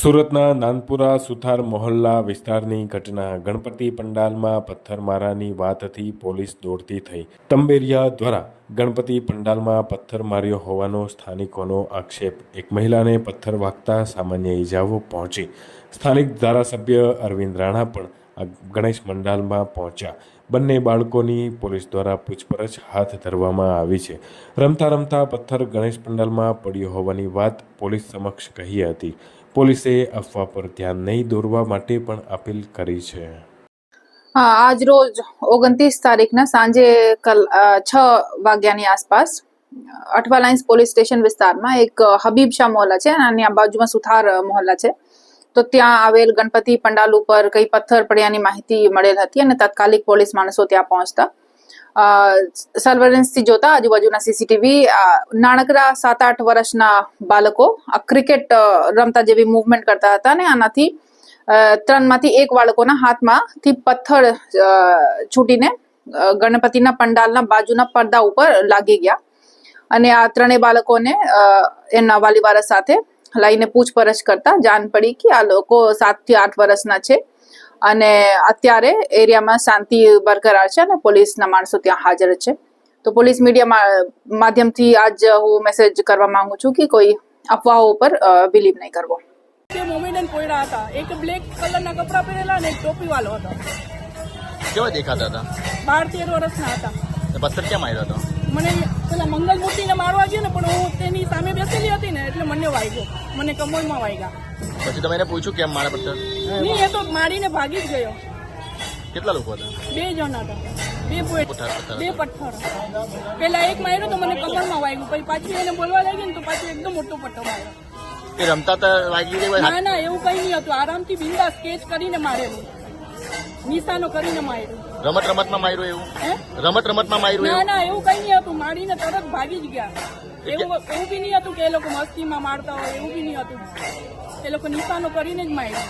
સુરતના નાનપુરા સુથાર મોહલ્લા વિસ્તારની ઘટના. ગણપતિ પંડાલમાં પથ્થરમારાની વાતથી પોલીસ દોડતી થઈ. તંબેરિયા દ્વારા ગણપતિ પંડાલમાં પથ્થર માર્યો હોવાનો સ્થાનિકોનો આક્ષેપ. એક મહિલાને પથ્થર વાગતા સામાન્ય ઈજાઓ પહોંચી. સ્થાનિક ધારાસભ્ય અરવિંદ રાણા પણ ગણેશ પંડાલમાં પહોંચ્યા. બંને બાળકોની પોલીસ દ્વારા પૂછપરછ હાથ ધરવામાં આવી છે. રમતા રમતા પથ્થર ગણેશ પંડાલમાં પડ્યો હોવાની વાત પોલીસ સમક્ષ કહી હતી. પોલીસે અફવા પર ધ્યાન નહીં દોરવા માટે પણ અપીલ કરી છે. હા, આજ રોજ ઓગણત્રીસ તારીખના સાંજે કલ છ વાગ્યાની આસપાસ અઠવા લાઇન્સ પોલીસ સ્ટેશન વિસ્તારમાં એક હબીબ શાહ મોહલ્લા છે અને આ બાજુમાં સુથાર મોહલ્લા છે. તો ત્યાં આવેલ ગણપતિ પંડાલ ઉપર કઈ પથ્થર પડ્યાની માહિતી મળેલ હતી અને તાત્કાલિક પોલીસ માણસો ત્યાં પહોંચતા. સર્વેલન્સથી જોતા આજુબાજુના સીસીટીવી નાનકડા સાત આઠ વર્ષના બાળકો આ ક્રિકેટ રમતા જેવી મૂવમેન્ટ કરતા હતા અને આનાથી ત્રણમાંથી એક બાળકોના હાથમાંથી પથ્થર છૂટીને ગણપતિના પંડાલના બાજુના પડદા ઉપર લાગી ગયા. અને આ ત્રણેય બાળકોને અ, એમના વાલીવારસ સાથે લઈને પૂછપરછ કરતા જાણ પડી કે આ લોકો સાતથી આઠ વર્ષના છે. અને અત્યારે એરિયામાં શાંતિ બરકરાર છે અને પોલીસના માણસો ત્યાં હાજર છે. તો પોલીસ મીડિયા માધ્યમથી આજ હું મેસેજ કરવા માંગુ છું કે કોઈ અફવાઓ ઉપર બિલીવ નહીં કરવો. તે મોમેડન પોયડા હતા. એક બ્લેક કલરના કપડાં પહેરેલા અને એક ટોપી વાળો હતો. કેવા દેખાતા હતા? બાર તેર વર્ષના હતા. પથ્થર કેમ માર્યો હતો? મને પેલા મંગલ મૂર્તિને મારવા ગયો ને પણ હું તેની સામે બેસેલી હતી ને એટલે મને વાગ્યો મને કમળમાં વાગ્યા પછી તમે એને પૂછ્યું કેમ મારા પથ્થર નહીં એ તો મારીને ભાગી જ ગયો. કેટલા લોકો હતા? બે જણ હતા. બે પથ્થર પથ્થર બે પથ્થર. પેલા એક માર્યો તો મને કમરમાં વાગ્યું પછી પાછી એને બોલવા લાગી ને તો પાછું એકદમ મોટો પટ્ટો માર્યો. એ રમતા વાગી ના ના એવું કઈ નહીં હતું. આરામથી બિંદા સ્કેચ કરીને મારેલું. નિશાનો કરીને માર્યું. રમત રમતમાં માર્યું એવું? રમત રમતમાં માર્યું ના એવું? ના એવું કઈ નહીં હતું. મારીને તરત ભાગી જ ગયા. એવું એવું બી નહીં હતું કે એ લોકો મસ્તીમાં મારતા હોય એવું બી નહીં હતું. એ લોકો નિશાનો કરીને જ માર્યા.